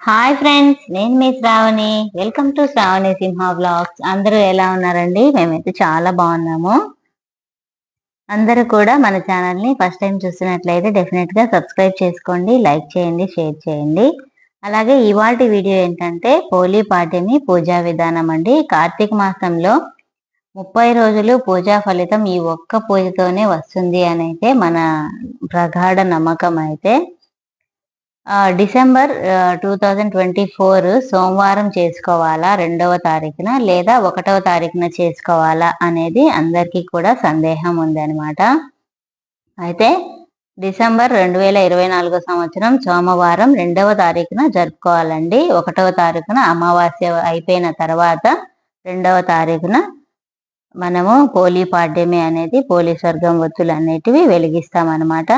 Hi friends నేను మీ Shravani. Welcome to Shravani Simha blogs అందరూ ఎలా ఉన్నారండి? మేమైతే చాలా బాగున్నాము. అందరూ కూడా మన ఛానల్ని ఫస్ట్ టైం చూస్తున్నట్లయితే డెఫినెట్గా సబ్స్క్రైబ్ చేసుకోండి లైక్ చేయండి షేర్ చేయండి. అలాగే ఇవాటి వీడియో ఏంటంటే పోలీ పాఠ్యమి పూజా విధానం అండి. కార్తీక మాసంలో ముప్పై రోజులు పూజా ఫలితం ఈ ఒక్క పూజతోనే వస్తుంది అని అయితే మన ప్రగాఢ నమ్మకం అయితే. December two thousand twenty four సోమవారం చేసుకోవాలా? రెండవ తారీఖున లేదా ఒకటవ తారీఖున చేసుకోవాలా? అనేది అందరికీ కూడా సందేహం ఉందన్నమాట. అయితే డిసెంబర్ రెండు వేల ఇరవై నాలుగో సంవత్సరం సోమవారం రెండవ తారీఖున జరుపుకోవాలండి. ఒకటవ తారీఖున అమావాస్య అయిపోయిన తర్వాత రెండవ తారీఖున మనము పోలీ పాడ్యమి అనేది పోలీ స్వర్గం ఒత్తులు అనేటివి వెలిగిస్తామన్నమాట.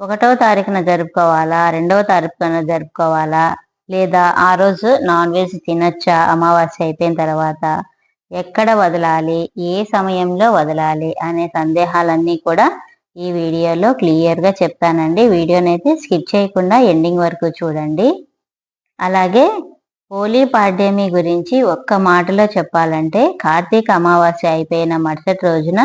ఒకటవ తారీఖున జరుపుకోవాలా? రెండవ తారీఖున జరుపుకోవాలా? లేదా ఆ రోజు నాన్ వెజ్ తినచ్చా? అమావాస్య అయిపోయిన తర్వాత ఎక్కడ వదలాలి? ఏ సమయంలో వదలాలి? అనే సందేహాలన్నీ కూడా ఈ వీడియోలో క్లియర్గా చెప్తానండి. వీడియోనైతే స్కిప్ చేయకుండా ఎండింగ్ వరకు చూడండి. అలాగే హోలీ పాడ్యమి గురించి ఒక్క మాటలో చెప్పాలంటే కార్తీక అమావాస్య అయిపోయిన మరుసటి రోజున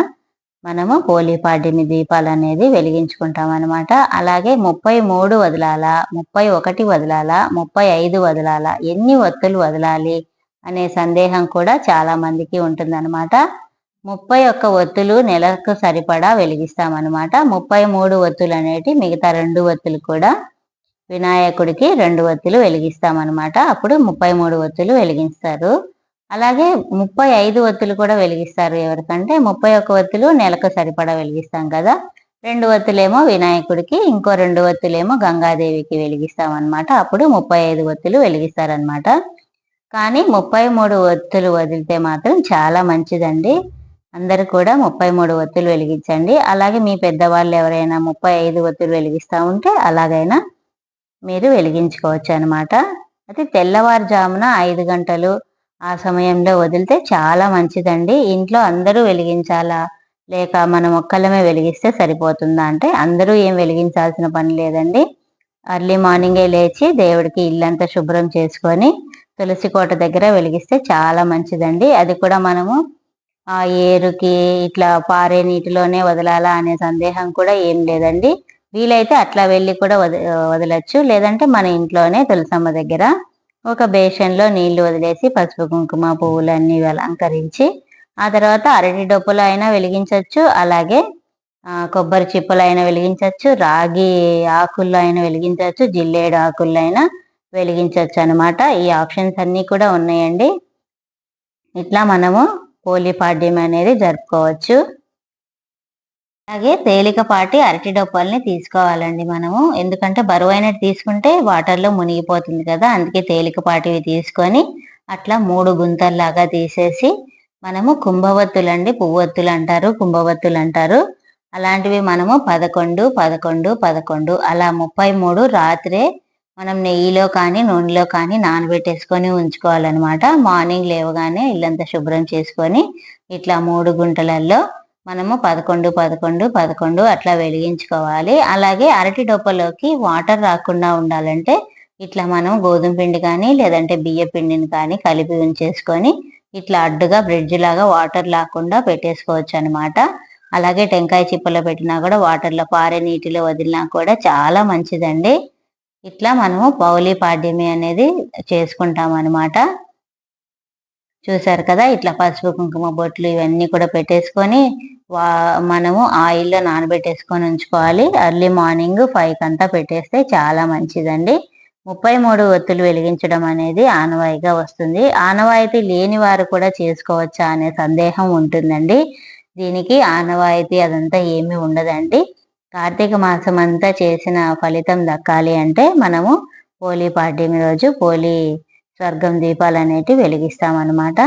మనము హోలీ పాడ్యమి దీపాలు అనేది వెలిగించుకుంటాం అనమాట అలాగే ముప్పై మూడు వదలాలా ముప్పై ఒకటి వదలాలా ముప్పై ఐదు వదలాలా ఎన్ని ఒత్తులు వదలాలి అనే సందేహం కూడా చాలా మందికి ఉంటుందన్నమాట. ముప్పై ఒక్క ఒత్తులు నెలకు సరిపడా వెలిగిస్తామన్నమాట ముప్పై మూడు ఒత్తులు అనేటి మిగతా రెండు ఒత్తులు కూడా వినాయకుడికి రెండు ఒత్తులు వెలిగిస్తామన్నమాట అప్పుడు ముప్పై మూడు ఒత్తులు వెలిగిస్తారు. అలాగే ముప్పై ఐదు ఒత్తులు కూడా వెలిగిస్తారు ఎవరికంటే ముప్పై ఒక్క ఒత్తులు నెలకు సరిపడా వెలిగిస్తాం కదా. రెండు ఒత్తులేమో వినాయకుడికి ఇంకో రెండు ఒత్తులేమో గంగాదేవికి వెలిగిస్తాం అనమాట అప్పుడు ముప్పై ఐదు ఒత్తులు వెలిగిస్తారనమాట కానీ ముప్పై మూడు ఒత్తులు వదిలితే మాత్రం చాలా మంచిదండి. అందరు కూడా ముప్పై మూడు ఒత్తులు వెలిగించండి. అలాగే మీ పెద్దవాళ్ళు ఎవరైనా ముప్పై ఐదు ఒత్తులు వెలిగిస్తూ ఉంటే అలాగైనా మీరు వెలిగించుకోవచ్చు అనమాట అయితే తెల్లవారుజామున ఐదు గంటలు ఆ సమయంలో వదిలితే చాలా మంచిదండి. ఇంట్లో అందరూ వెలిగించాలా? లేక మనం ఒక్కళ్ళమే వెలిగిస్తే సరిపోతుందా అంటే అందరూ ఏం వెలిగించాల్సిన పని లేదండి. అర్లీ మార్నింగే లేచి దేవుడికి ఇల్లంతా శుభ్రం చేసుకొని తులసి కోట దగ్గర వెలిగిస్తే చాలా మంచిదండి. అది కూడా మనము ఆ ఏరుకి ఇట్లా పారే నీటిలోనే వదలాలా అనే సందేహం కూడా ఏం లేదండి. వీలైతే అట్లా వెళ్ళి కూడా వద వదలచ్చు. లేదంటే మన ఇంట్లోనే తులసమ్మ దగ్గర ఒక బేషన్లో నీళ్ళు వదిలేసి పసుపు కుంకుమ పువ్వులన్నీ అలంకరించి ఆ తర్వాత అరటి డొప్పులు అయినా వెలిగించవచ్చు అలాగే కొబ్బరి చిప్పలు అయినా వెలిగించవచ్చు రాగి ఆకుల్లో అయినా వెలిగించవచ్చు జిల్లేడు ఆకుల్లో అయినా వెలిగించవచ్చు అనమాట ఈ ఆప్షన్స్ అన్నీ కూడా ఉన్నాయండి. ఇట్లా మనము పోలిపాడ్యం అనేది జరుపుకోవచ్చు. అలాగే తేలికపాటి అరటి డొప్పల్ని తీసుకోవాలండి మనము. ఎందుకంటే బరువైనది తీసుకుంటే వాటర్లో మునిగిపోతుంది కదా అందుకే తేలికపాటివి తీసుకొని అట్లా మూడు గుంతల్లాగా తీసేసి మనము కుంభవత్తులు అండి పువ్వొత్తులు అంటారు కుంభవత్తులు అంటారు అలాంటివి మనము పదకొండు పదకొండు పదకొండు అలా ముప్పై మూడు రాత్రే మనం నెయ్యిలో కానీ నూనెలో కానీ నానబెట్టేసుకొని ఉంచుకోవాలన్నమాట. మార్నింగ్ లేవగానే ఇల్లంతా శుభ్రం చేసుకొని ఇట్లా మూడు గుంటలలో మనము పదకొండు పదకొండు పదకొండు అట్లా వెలిగించుకోవాలి. అలాగే అరటి డొప్పలోకి వాటర్ రాకుండా ఉండాలంటే ఇట్లా మనం గోధుమ పిండి కానీ లేదంటే బియ్య పిండిని కానీ కలిపి ఉంచేసుకొని ఇట్లా అడ్డుగా బ్రిడ్జ్ లాగా వాటర్ లేకుండా పెట్టేసుకోవచ్చు అనమాట అలాగే టెంకాయ చిప్పలో పెట్టినా కూడా వాటర్లో పారే నీటిలో వదిలినా కూడా చాలా మంచిదండి. ఇట్లా మనము పౌలి పాడ్యమి అనేది చేసుకుంటాం అనమాట చూసారు కదా ఇట్లా పసుపు కుంకుమ బొట్లు ఇవన్నీ కూడా పెట్టేసుకొని వా మనము ఆయిల్లో నానబెట్టేసుకొని ఉంచుకోవాలి. ఎర్లీ మార్నింగ్ ఫైవ్ అంతా పెట్టేస్తే చాలా మంచిదండి. ముప్పై మూడు ఒత్తులు వెలిగించడం అనేది ఆనవాయిగా వస్తుంది. ఆనవాయితీ లేని వారు కూడా చేసుకోవచ్చా అనే సందేహం ఉంటుందండి. దీనికి ఆనవాయితీ అదంతా ఏమీ ఉండదండి. కార్తీక మాసం అంతా చేసిన ఫలితం దక్కాలి అంటే మనము పోలీ పాడ్యమి రోజు పోలీ స్వర్గం దీపాలు అనేటివి వెలిగిస్తామన్నమాట.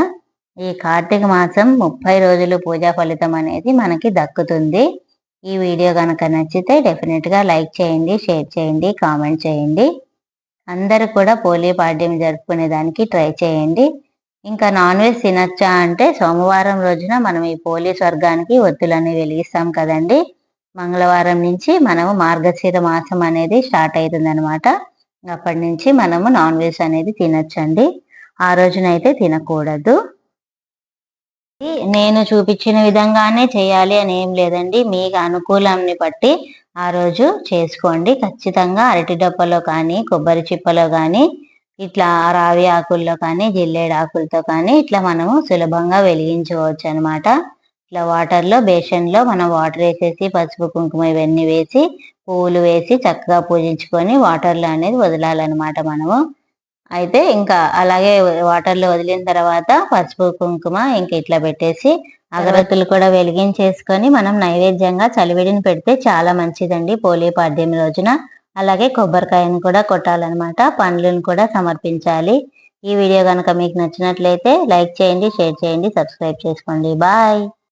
ఈ కార్తీక మాసం ముప్పై రోజులు పూజా ఫలితం అనేది మనకి దక్కుతుంది. ఈ వీడియో కనుక నచ్చితే డెఫినెట్గా లైక్ చేయండి షేర్ చేయండి కామెంట్ చేయండి. అందరూ కూడా పోలీ పాడ్యం జరుపుకునేదానికి ట్రై చేయండి. ఇంకా నాన్ వెజ్ తినచ్చా అంటే సోమవారం రోజున మనం ఈ పోలీ స్వర్గానికి ఒత్తులన్నీ వెలిగిస్తాం కదండి. మంగళవారం నుంచి మనము మార్గశిర మాసం అనేది స్టార్ట్ అవుతుంది అనమాట అప్పటి నుంచి మనము నాన్ వెజ్ అనేది తినచ్చండి. ఆ రోజునైతే తినకూడదు. నేను చూపించిన విధంగానే చేయాలి అని ఏం లేదండి. మీకు అనుకూలాన్ని బట్టి ఆ రోజు చేసుకోండి. ఖచ్చితంగా అరటి డప్పలో కానీ కొబ్బరి చిప్పలో కానీ ఇట్లా రావి ఆకుల్లో కానీ జిల్లేడు ఆకులతో కానీ ఇట్లా మనము సులభంగా వెలిగించవచ్చు అనమాట ఇట్లా వాటర్లో బేషన్లో మనం వాటర్ వేసేసి పసుపు కుంకుమ ఇవన్నీ వేసి పువ్వులు వేసి చక్కగా పూజించుకొని వాటర్లో అనేది వదలాలన్నమాట మనము. అయితే ఇంకా అలాగే వాటర్లో వదిలిన తర్వాత పసుపు కుంకుమ ఇంకా ఇట్లా పెట్టేసి అగరత్తులు కూడా వెలిగించేసుకొని మనం నైవేద్యంగా చలివిడిని పెడితే చాలా మంచిదండి పోలీ పాడ్యం రోజున. అలాగే కొబ్బరికాయను కూడా కొట్టాలన్నమాట పండ్లను కూడా సమర్పించాలి. ఈ వీడియో కనుక మీకు నచ్చినట్లయితే లైక్ చేయండి షేర్ చేయండి సబ్స్క్రైబ్ చేసుకోండి. బాయ్!